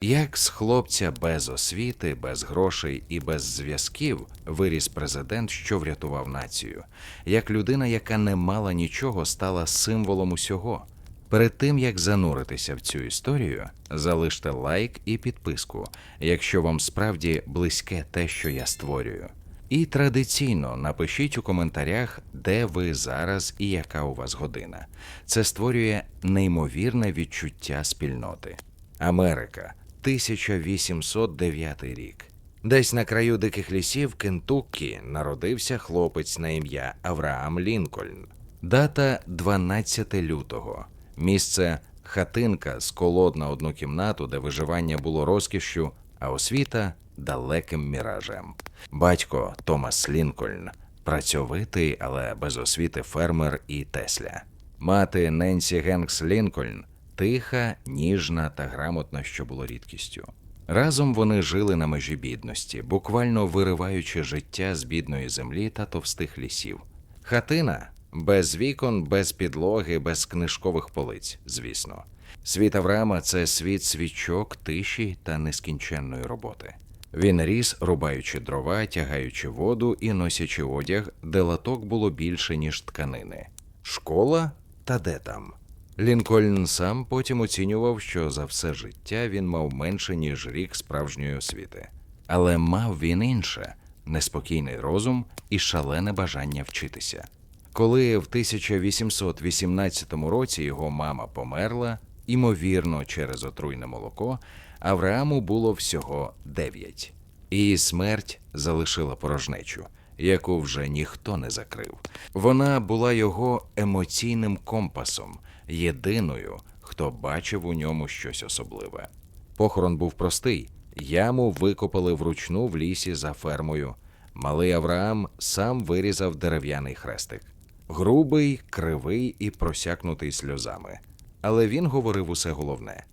Як з хлопця без освіти, без грошей і без зв'язків виріс президент, що врятував націю, як людина, яка не мала нічого, стала символом усього. Перед тим як зануритися в цю історію, залиште лайк і підписку, якщо вам справді близьке те, що я створюю. І традиційно напишіть у коментарях, де ви зараз і яка у вас година. Це створює неймовірне відчуття спільноти. Америка, 1809 рік. Десь на краю диких лісів Кентуккі народився хлопець на ім'я Авраам Лінкольн. Дата 12 лютого. Місце хатинка з колод на одну кімнату, де виживання було розкішшю, а освіта далеким міражем. Батько Томас Лінкольн, працьовитий, але без освіти фермер і Тесля. Мати Ненсі Генкс Лінкольн тиха, ніжна та грамотна, що було рідкістю. Разом вони жили на межі бідності, буквально вириваючи життя з бідної землі та товстих лісів. Хатина без вікон, без підлоги, без книжкових полиць, звісно. Світ Авраама це світ свічок, тиші та нескінченної роботи. Він ріс, рубаючи дрова, тягаючи воду і носячи одяг, де латок було більше, ніж тканини. Школа та де там? Лінкольн сам потім оцінював, що за все життя він мав менше, ніж рік справжньої освіти. Але мав він інше неспокійний розум і шалене бажання вчитися. Коли в 1818 році його мама померла, ймовірно, через отруйне молоко, Аврааму було всього дев'ять. Її смерть залишила порожнечу, яку вже ніхто не закрив. Вона була його емоційним компасом, єдиною, хто бачив у ньому щось особливе. Похорон був простий. Яму викопали вручну в лісі за фермою. Малий Авраам сам вирізав дерев'яний хрестик. Грубий, кривий і просякнутий сльозами. Але він говорив усе головне.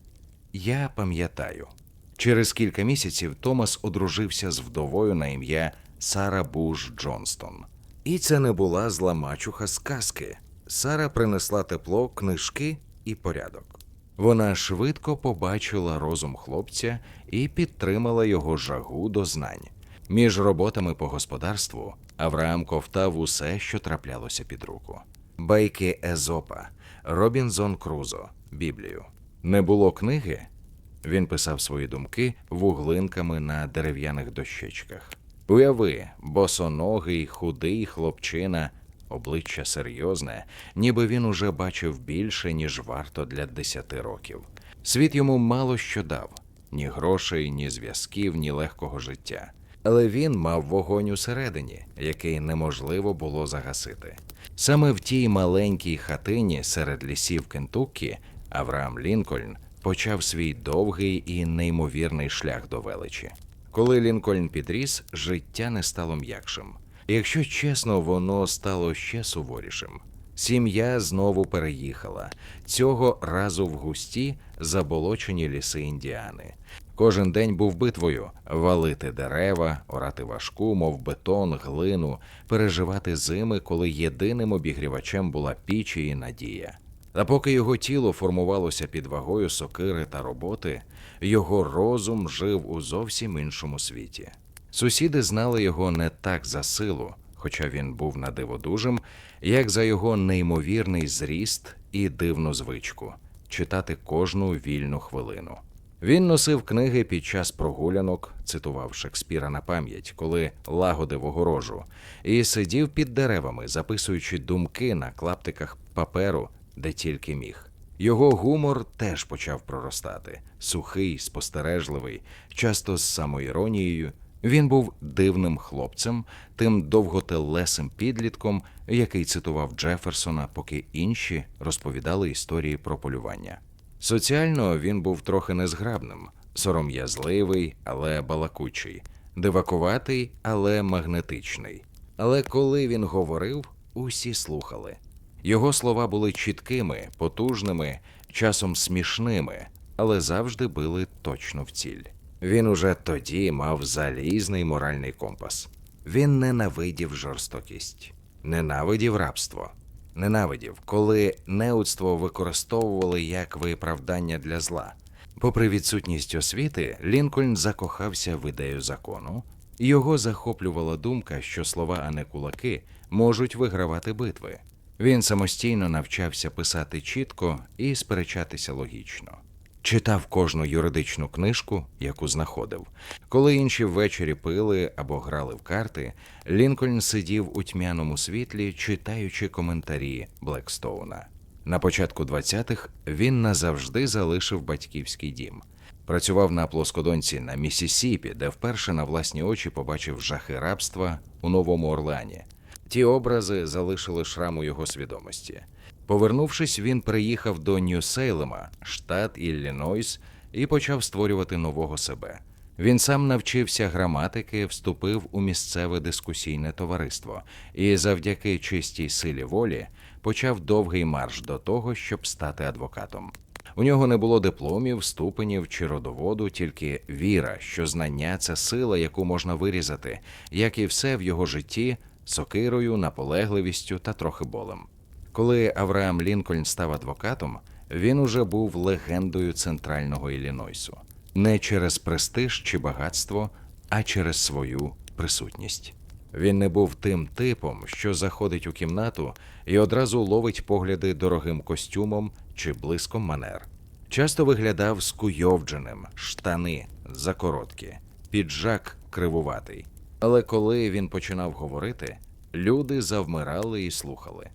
Я пам'ятаю. Через кілька місяців Томас одружився з вдовою на ім'я Сара Буш Джонстон. І це не була зла мачуха з казки. Сара принесла тепло, книжки і порядок. Вона швидко побачила розум хлопця і підтримала його жагу до знань. Між роботами по господарству Авраам ковтав усе, що траплялося під руку. Байки Езопа, Робінзон Крузо, Біблію. Не було книги. Він писав свої думки вуглинками на дерев'яних дощечках. Уяви, босоногий, худий хлопчина, обличчя серйозне, ніби він уже бачив більше, ніж варто для десяти років. Світ йому мало що дав ні грошей, ні зв'язків, ні легкого життя. Але він мав вогонь усередині, який неможливо було загасити. Саме в тій маленькій хатині серед лісів Кентуккі Авраам Лінкольн почав свій довгий і неймовірний шлях до величі. Коли Лінкольн підріс, життя не стало м'якшим. Якщо чесно, воно стало ще суворішим. Сім'я знову переїхала цього разу в густі заболочені ліси Індіани. Кожен день був битвою валити дерева, орати важку, мов бетон, глину, переживати зими, коли єдиним обігрівачем була піч і надія. Та поки його тіло формувалося під вагою сокири та роботи, його розум жив у зовсім іншому світі. Сусіди знали його не так за силу, хоча він був надиводужим, як за його неймовірний зріст і дивну звичку читати кожну вільну хвилину. Він носив книги під час прогулянок, цитував Шекспіра на пам'ять, коли лагодив огорожу, і сидів під деревами, записуючи думки на клаптиках паперу, де тільки міг. Його гумор теж почав проростати сухий, спостережливий, часто з самоіронією. Він був дивним хлопцем, тим довготелесим підлітком, який цитував Джеферсона, поки інші розповідали історії про полювання. Соціально він був трохи незграбним, сором'язливий, але балакучий, дивакуватий, але магнетичний. Але коли він говорив, усі слухали. Його слова були чіткими, потужними, часом смішними, але завжди били точно в ціль. Він уже тоді мав залізний моральний компас. Він ненавидів жорстокість, ненавидів рабство, ненавидів, коли неудство використовували як виправдання для зла. Попри відсутність освіти, Лінкольн закохався в ідею закону. Його захоплювала думка, що слова, а не кулаки, можуть вигравати битви. Він самостійно навчався писати чітко і сперечатися логічно. Читав кожну юридичну книжку, яку знаходив. Коли інші ввечері пили або грали в карти, Лінкольн сидів у тьмяному світлі, читаючи коментарі Блекстоуна. На початку 20-х він назавжди залишив батьківський дім. Працював на плоскодонці на Місісіпі, де вперше на власні очі побачив жахи рабства у Новому Орлеані. Ті образи залишили шрам у його свідомості. Повернувшись, він приїхав до Нью-Сейлема, штат Іллінойс, і почав створювати нового себе. Він сам навчився граматики, вступив у місцеве дискусійне товариство і завдяки чистій силі волі почав довгий марш до того, щоб стати адвокатом. У нього не було дипломів, ступенів чи родоводу, тільки віра, що знання це сила, яку можна вирізати, як і все в його житті, сокирою, наполегливістю та трохи болем. Коли Авраам Лінкольн став адвокатом, він уже був легендою центрального Іллінойсу. не через престиж чи багатство, а через свою присутність. Він не був тим типом, що заходить у кімнату і одразу ловить погляди дорогим костюмом чи блиском манер. Часто виглядав скуйовдженим, штани закороткі, піджак кривуватий. Але коли він починав говорити, люди завмирали і слухали.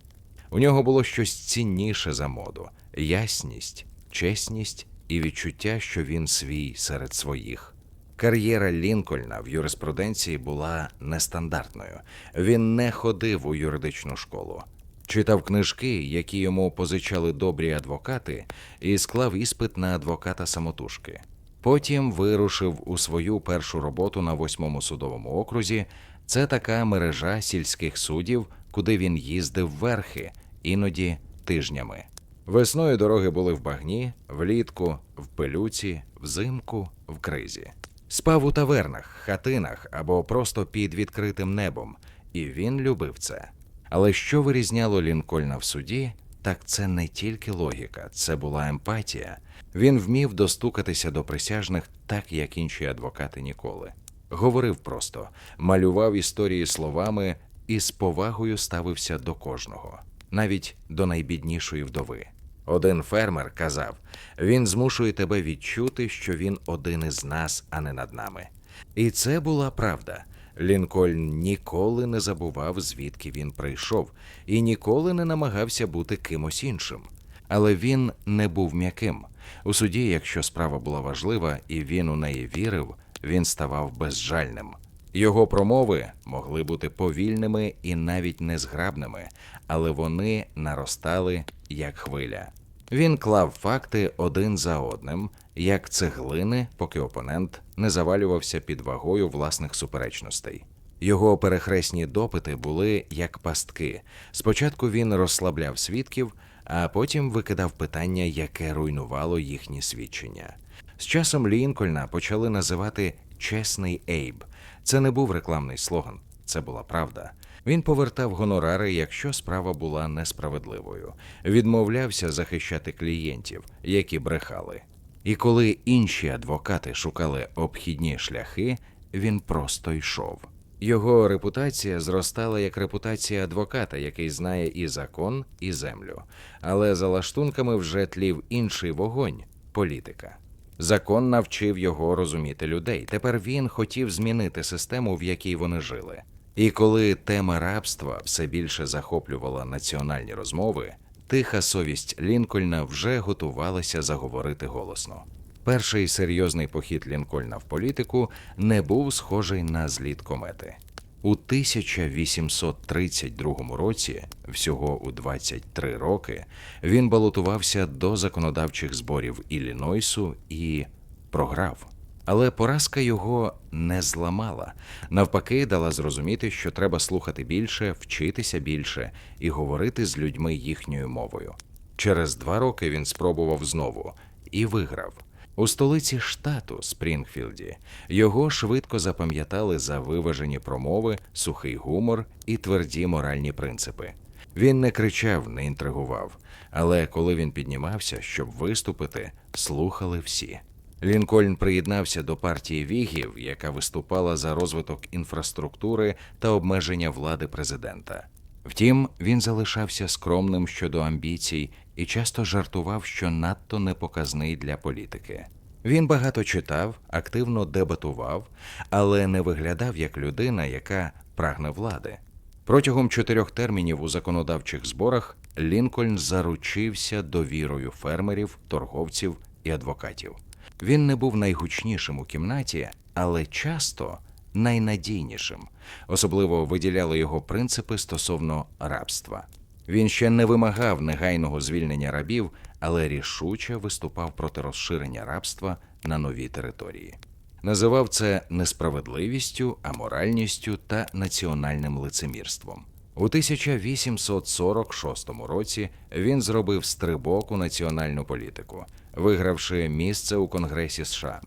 У нього було щось цінніше за моду: ясність, чесність і відчуття, що він свій серед своїх. Кар'єра Лінкольна в юриспруденції була нестандартною. Він не ходив у юридичну школу, читав книжки, які йому позичали добрі адвокати, і склав іспит на адвоката самотужки. Потім вирушив у свою першу роботу на восьмому судовому окрузі. Це така мережа сільських судів, куди він їздив верхи, іноді тижнями. Весною дороги були в багні, влітку, в пилюці, взимку, в кризі. Спав у тавернах, хатинах або просто під відкритим небом, і він любив це. Але що вирізняло Лінкольна в суді, так це не тільки логіка, це була емпатія. Він вмів достукатися до присяжних так, як інші адвокати ніколи. Говорив просто, малював історії словами і з повагою ставився до кожного, навіть до найбіднішої вдови. Один фермер казав: він змушує тебе відчути, що він один із нас, а не над нами. І це була правда. Лінкольн ніколи не забував, звідки він прийшов, і ніколи не намагався бути кимось іншим. Але він не був м'яким. У суді, якщо справа була важлива і він у неї вірив, він ставав безжальним. Його промови могли бути повільними і навіть незграбними, але вони наростали як хвиля. Він клав факти один за одним, як цеглини, поки опонент не завалювався під вагою власних суперечностей. Його перехресні допити були як пастки. Спочатку він розслабляв свідків, а потім викидав питання, яке руйнувало їхні свідчення. З часом Лінкольна почали називати чесний Ейб. Це не був рекламний слоган, це була правда. Він повертав гонорари, якщо справа була несправедливою, відмовлявся захищати клієнтів, які брехали. І коли інші адвокати шукали обхідні шляхи, він просто йшов. Його репутація зростала як репутація адвоката, який знає і закон, і землю. Але за лаштунками вже тлів інший вогонь політика. Закон навчив його розуміти людей. Тепер він хотів змінити систему, в якій вони жили. І коли тема рабства все більше захоплювала національні розмови, тиха совість Лінкольна вже готувалася заговорити голосно. Перший серйозний похід Лінкольна в політику не був схожий на зліт комети. У 1832 році, всього у 23 роки, він балотувався до законодавчих зборів Іллінойсу і програв. Але поразка його не зламала. Навпаки, дала зрозуміти, що треба слухати більше, вчитися більше і говорити з людьми їхньою мовою. Через два роки він спробував знову і виграв. У столиці штату Спрінгфілді його швидко запам'ятали за виважені промови, сухий гумор і тверді моральні принципи. Він не кричав, не інтригував, але коли він піднімався, щоб виступити, слухали всі. Лінкольн приєднався до партії Вігів, яка виступала за розвиток інфраструктури та обмеження влади президента. Втім, він залишався скромним щодо амбіцій і часто жартував, що надто непоказний для політики. Він багато читав, активно дебатував, але не виглядав як людина, яка прагне влади. Протягом чотирьох термінів у законодавчих зборах Лінкольн заручився довірою фермерів, торговців і адвокатів. Він не був найгучнішим у кімнаті, але часто найнадійнішим. Особливо виділяли його принципи стосовно рабства. Він ще не вимагав негайного звільнення рабів, але рішуче виступав проти розширення рабства на нові території. Називав це несправедливістю, аморальністю та національним лицемірством. У 1846 році він зробив стрибок у національну політику, вигравши місце у Конгресі США.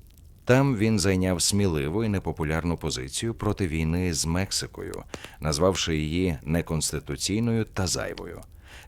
Там він зайняв сміливу і непопулярну позицію проти війни з Мексикою, назвавши її неконституційною та зайвою.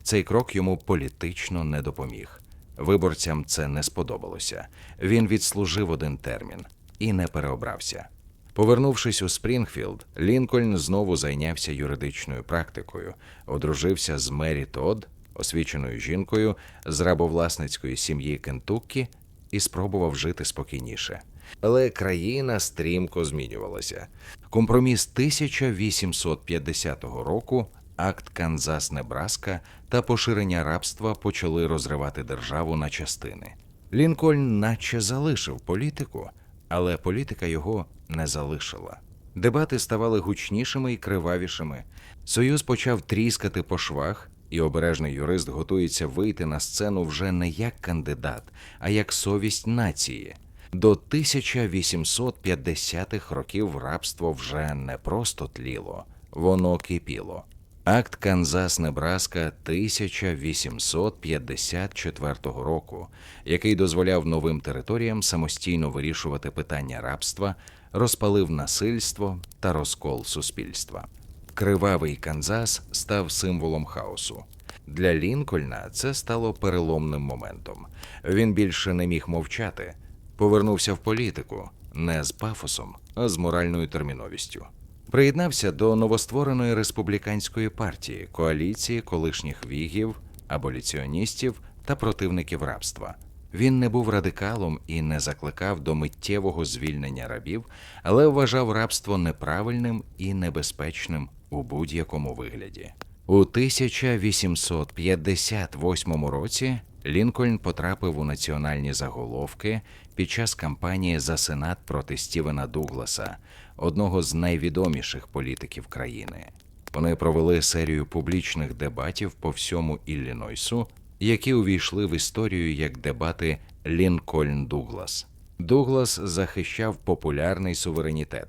Цей крок йому політично не допоміг. Виборцям це не сподобалося. Він відслужив один термін і не переобрався. Повернувшись у Спрінгфілд, Лінкольн знову зайнявся юридичною практикою, одружився з Мері Тодд, освіченою жінкою з рабовласницької сім'ї Кентуккі, і спробував жити спокійніше. Але країна стрімко змінювалася. Компроміс 1850 року, акт Канзас Небраска та поширення рабства почали розривати державу на частини. Лінкольн наче залишив політику, але політика його не залишила. Дебати ставали гучнішими і кривавішими. Союз почав тріскати по швах, і обережний юрист готується вийти на сцену вже не як кандидат, а як совість нації. До 1850-х років рабство вже не просто тліло, воно кипіло. Акт Канзас Небраска 1854 року, який дозволяв новим територіям самостійно вирішувати питання рабства, розпалив насильство та розкол суспільства. Кривавий Канзас став символом хаосу. Для Лінкольна це стало переломним моментом. Він більше не міг мовчати, повернувся в політику не з пафосом, а з моральною терміновістю. Приєднався до новоствореної республіканської партії, коаліції колишніх вігів, аболіціоністів та противників рабства. Він не був радикалом і не закликав до миттєвого звільнення рабів, але вважав рабство неправильним і небезпечним у будь-якому вигляді. У 1858 році Лінкольн потрапив у національні заголовки під час кампанії за сенат проти Стівена Дугласа, одного з найвідоміших політиків країни. Вони провели серію публічних дебатів по всьому Іллінойсу, які увійшли в історію як дебати Лінкольн Дуглас. Дуглас захищав популярний суверенітет,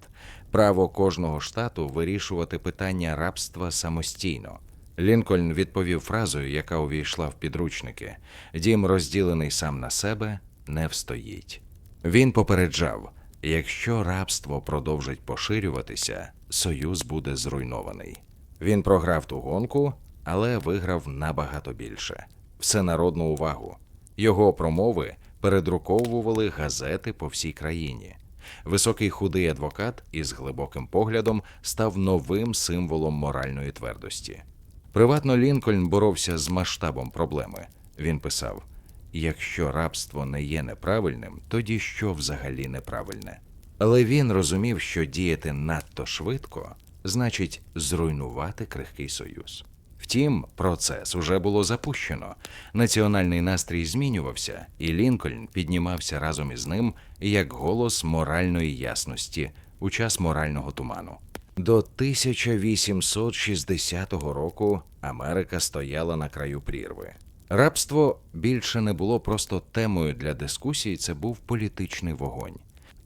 право кожного штату вирішувати питання рабства самостійно. Лінкольн відповів фразою, яка увійшла в підручники: Дім, розділений сам на себе, не встоїть. Він попереджав: якщо рабство продовжить поширюватися, союз буде зруйнований. Він програв ту гонку, але виграв набагато більше всенародну увагу. Його промови передруковували газети по всій країні. Високий худий адвокат із глибоким поглядом став новим символом моральної твердості. Приватно Лінкольн боровся з масштабом проблеми. Він писав: якщо рабство не є неправильним, тоді що взагалі неправильне? Але він розумів, що діяти надто швидко значить зруйнувати крихкий союз. Втім, процес уже було запущено. Національний настрій змінювався, і Лінкольн піднімався разом із ним як голос моральної ясності у час морального туману. До 1860 року Америка стояла на краю прірви. Рабство більше не було просто темою для дискусій, це був політичний вогонь.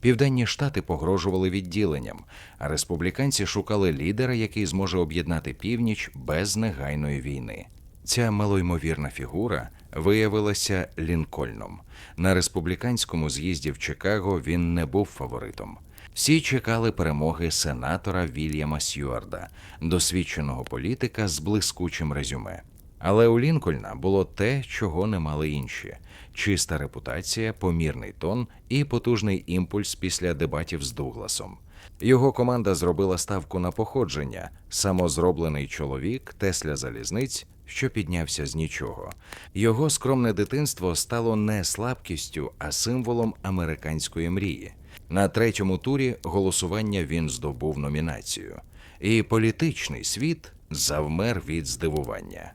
Південні штати погрожували відділенням, а республіканці шукали лідера, який зможе об'єднати північ без негайної війни. Ця малоймовірна фігура виявилася Лінкольном. На республіканському з'їзді в Чикаго він не був фаворитом. Всі чекали перемоги сенатора Вільяма Сьюарда, досвідченого політика з блискучим резюме. Але у Лінкольна було те, чого не мали інші: чиста репутація, помірний тон і потужний імпульс після дебатів з Дугласом. Його команда зробила ставку на походження, самозроблений чоловік Тесля залізниць, що піднявся з нічого. Його скромне дитинство стало не слабкістю, а символом американської мрії. На третьому турі голосування він здобув номінацію, і політичний світ завмер від здивування.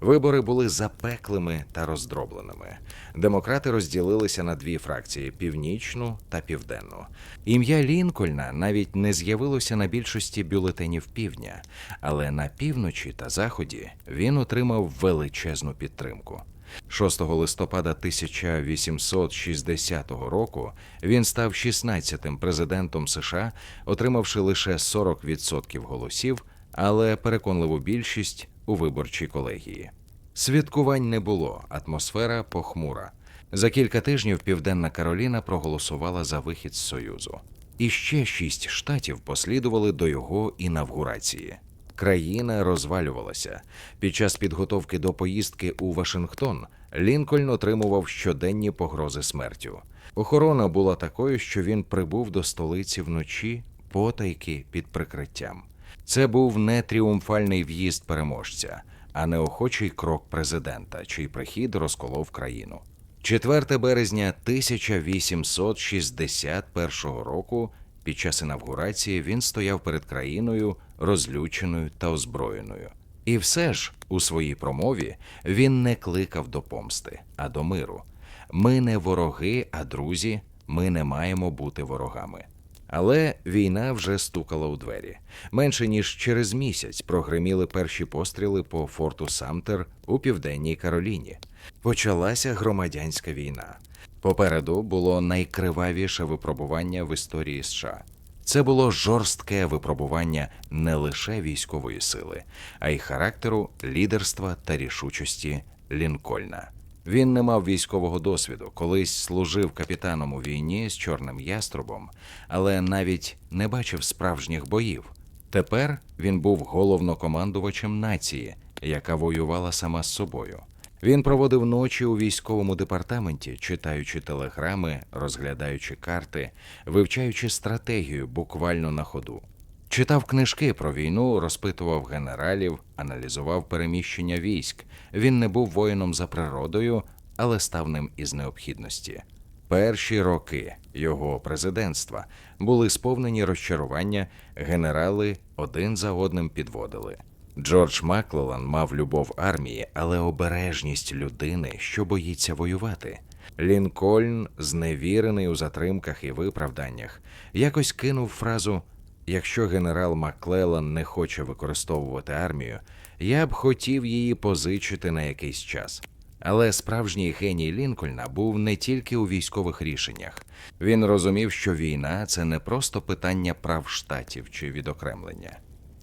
Вибори були запеклими та роздробленими. Демократи розділилися на дві фракції північну та південну. Ім'я Лінкольна навіть не з'явилося на більшості бюлетенів півдня, але на півночі та заході він отримав величезну підтримку. 6 листопада 1860 року він став 16-тим президентом США, отримавши лише 40% голосів, але переконливу більшість у виборчій колегії. Святкувань не було, атмосфера похмура. За кілька тижнів Південна Кароліна проголосувала за вихід з Союзу. І ще шість штатів послідували до його інавгурації. Країна розвалювалася. Під час підготовки до поїздки у Вашингтон Лінкольн отримував щоденні погрози смертю. Охорона була такою, що він прибув до столиці вночі потайки під прикриттям. Це був не тріумфальний в'їзд переможця, а неохочий крок президента, чий прихід розколов країну. 4 березня 1861 року під час інавгурації він стояв перед країною розлюченою та озброєною. І все ж у своїй промові він не кликав до помсти, а до миру. Ми не вороги, а друзі, ми не маємо бути ворогами. Але війна вже стукала у двері. Менше ніж через місяць прогриміли перші постріли по форту Самтер у південній Кароліні. Почалася громадянська війна. Попереду було найкривавіше випробування в історії США. Це було жорстке випробування не лише військової сили, а й характеру, лідерства та рішучості Лінкольна. Він не мав військового досвіду, колись служив капітаном у війні з чорним яструбом, але навіть не бачив справжніх боїв. Тепер він був головнокомандувачем нації, яка воювала сама з собою. Він проводив ночі у військовому департаменті, читаючи телеграми, розглядаючи карти, вивчаючи стратегію буквально на ходу. Читав книжки про війну, розпитував генералів, аналізував переміщення військ. Він не був воїном за природою, але став ним із необхідності. Перші роки його президентства були сповнені розчарування, генерали один за одним підводили. Джордж Маклеллан мав любов армії, але обережність людини, що боїться воювати. Лінкольн, зневірений у затримках і виправданнях, якось кинув фразу Якщо генерал Маклеллан не хоче використовувати армію, я б хотів її позичити на якийсь час. Але справжній геній Лінкольна був не тільки у військових рішеннях. Він розумів, що війна це не просто питання прав штатів чи відокремлення.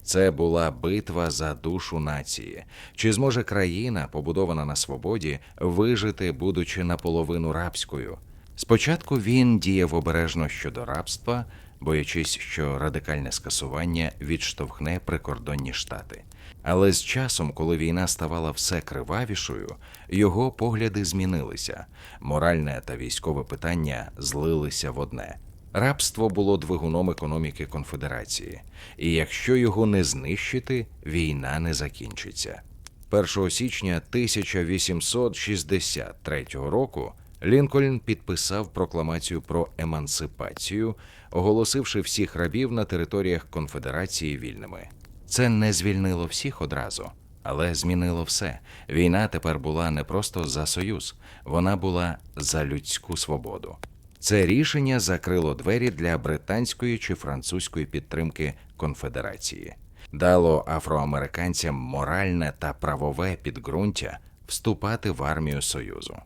Це була битва за душу нації. Чи зможе країна, побудована на свободі, вижити, будучи наполовину рабською? Спочатку він діяв обережно щодо рабства, боячись, що радикальне скасування відштовхне прикордонні штати. Але з часом, коли війна ставала все кривавішою, його погляди змінилися. Моральне та військове питання злилися в одне. Рабство було двигуном економіки конфедерації, і якщо його не знищити, війна не закінчиться. 1 січня 1863 року Лінкольн підписав прокламацію про емансипацію, оголосивши всіх рабів на територіях конфедерації вільними. Це не звільнило всіх одразу, але змінило все. Війна тепер була не просто за союз, вона була за людську свободу. Це рішення закрило двері для британської чи французької підтримки конфедерації, дало афроамериканцям моральне та правове підґрунтя вступати в армію Союзу.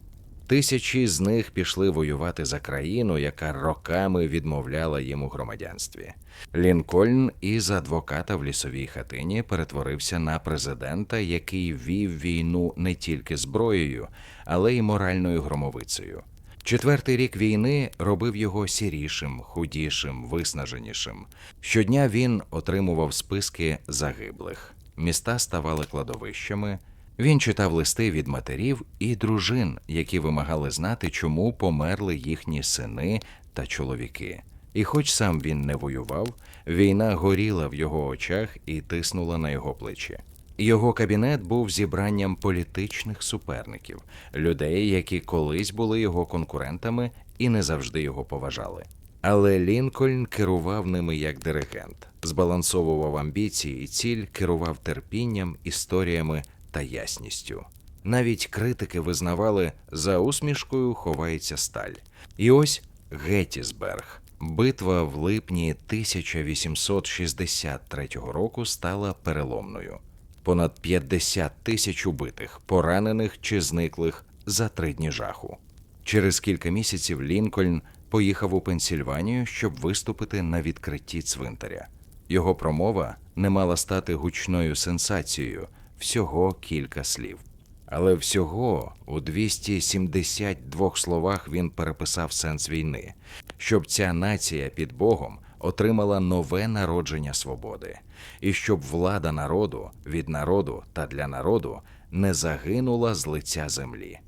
Тисячі з них пішли воювати за країну, яка роками відмовляла їм у громадянстві. Лінкольн із адвоката в лісовій хатині перетворився на президента, який вів війну не тільки зброєю, але й моральною громовицею. Четвертий рік війни робив його сірішим, худішим, виснаженішим. Щодня він отримував списки загиблих. Міста ставали кладовищами, Він читав листи від матерів і дружин, які вимагали знати, чому померли їхні сини та чоловіки. І хоч сам він не воював, війна горіла в його очах і тиснула на його плечі. Його кабінет був зібранням політичних суперників, людей, які колись були його конкурентами і не завжди його поважали. Але Лінкольн керував ними як диригент, збалансовував амбіції і ціль, керував терпінням, історіями та ясністю. Навіть критики визнавали, за усмішкою ховається сталь. І ось Геттісберг. Битва в липні 1863 року стала переломною. Понад 50 тисяч убитих, поранених чи зниклих за три дні жаху. Через кілька місяців Лінкольн поїхав у Пенсільванію, щоб виступити на відкритті цвинтаря. Його промова не мала стати гучною сенсацією, всього кілька слів. Але всього у 272 словах він переписав сенс війни, щоб ця нація під Богом отримала нове народження свободи, і щоб влада народу від народу та для народу не загинула з лиця землі.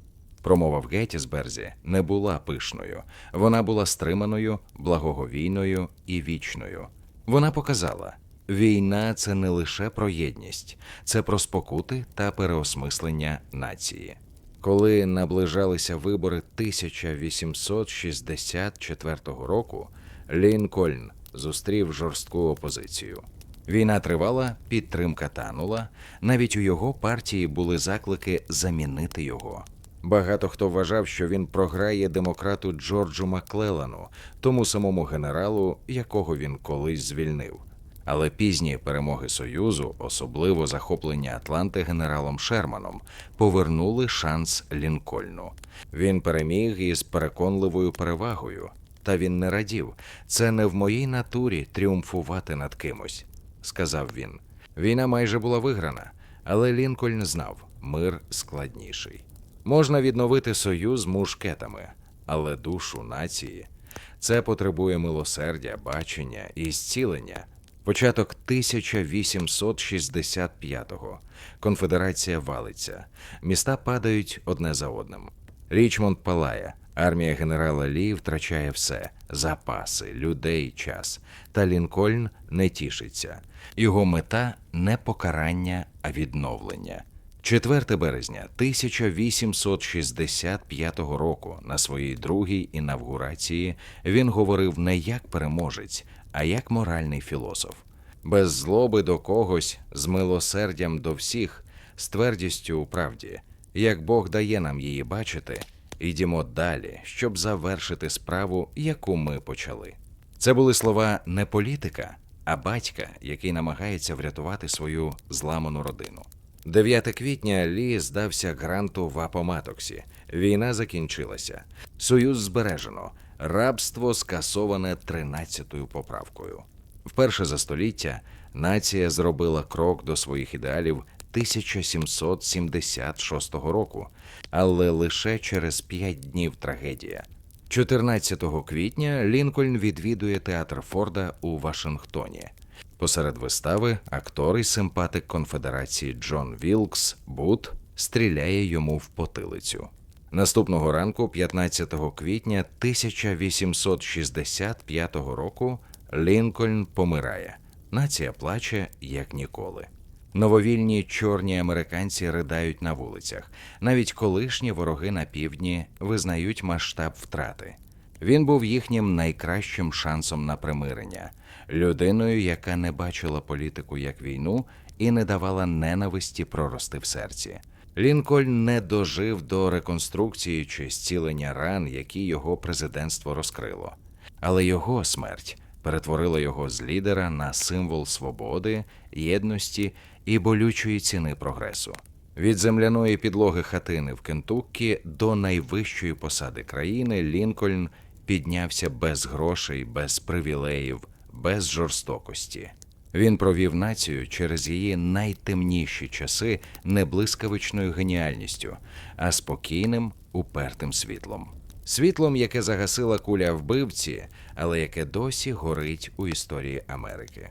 Промова в Геттісберзі не була пишною, вона була стриманою, благоговійною і вічною. Вона показала, війна це не лише про єдність, це про спокути та переосмислення нації. Коли наближалися вибори 1864 року, Лінкольн зустрів жорстку опозицію. Війна тривала, підтримка танула. Навіть у його партії були заклики замінити його. Багато хто вважав, що він програє демократу Джорджу Маклелану, тому самому генералу, якого він колись звільнив. Але пізні перемоги Союзу, особливо захоплення Атланти генералом Шерманом, повернули шанс Лінкольну. Він переміг із переконливою перевагою. Та він не радів. Це не в моїй натурі тріумфувати над кимось, сказав він. Війна майже була виграна, але Лінкольн знав, мир складніший. Можна відновити союз мушкетами, але душу нації це потребує милосердя, бачення і зцілення. Початок 1865-го. Конфедерація валиться, міста падають одне за одним. Річмонд палає, армія генерала Лі втрачає все: запаси, людей, час. Та Лінкольн не тішиться. Його мета не покарання, а відновлення. 4 березня 1865 року на своїй другій інавгурації він говорив не як переможець, а як моральний філософ. Без злоби до когось, з милосердям до всіх, з твердістю у правді, як Бог дає нам її бачити, йдімо далі, щоб завершити справу, яку ми почали. Це були слова не політика, а батька, який намагається врятувати свою зламану родину. 9 квітня Лі здався гранту в Апоматоксі. Війна закінчилася. Союз збережено. Рабство скасоване 13-ю поправкою. Вперше за століття нація зробила крок до своїх ідеалів 1776 року, але лише через п'ять днів трагедія. 14 квітня Лінкольн відвідує театр Форда у Вашингтоні. Посеред вистави актор і симпатик конфедерації Джон Вілкс Бут стріляє йому в потилицю. Наступного ранку, 15 квітня 1865 року, Лінкольн помирає. Нація плаче як ніколи. Нововільні чорні американці ридають на вулицях. Навіть колишні вороги на півдні визнають масштаб втрати. Він був їхнім найкращим шансом на примирення, людиною, яка не бачила політику як війну і не давала ненависті прорости в серці. Лінкольн не дожив до реконструкції чи зцілення ран, які його президентство розкрило. Але його смерть перетворила його з лідера на символ свободи, єдності і болючої ціни прогресу. Від земляної підлоги хатини в Кентуккі до найвищої посади країни Лінкольн піднявся без грошей, без привілеїв, без жорстокості. Він провів націю через її найтемніші часи не блискавичною геніальністю, а спокійним, упертим світлом. Світлом, яке загасила куля вбивці, але яке досі горить у історії Америки.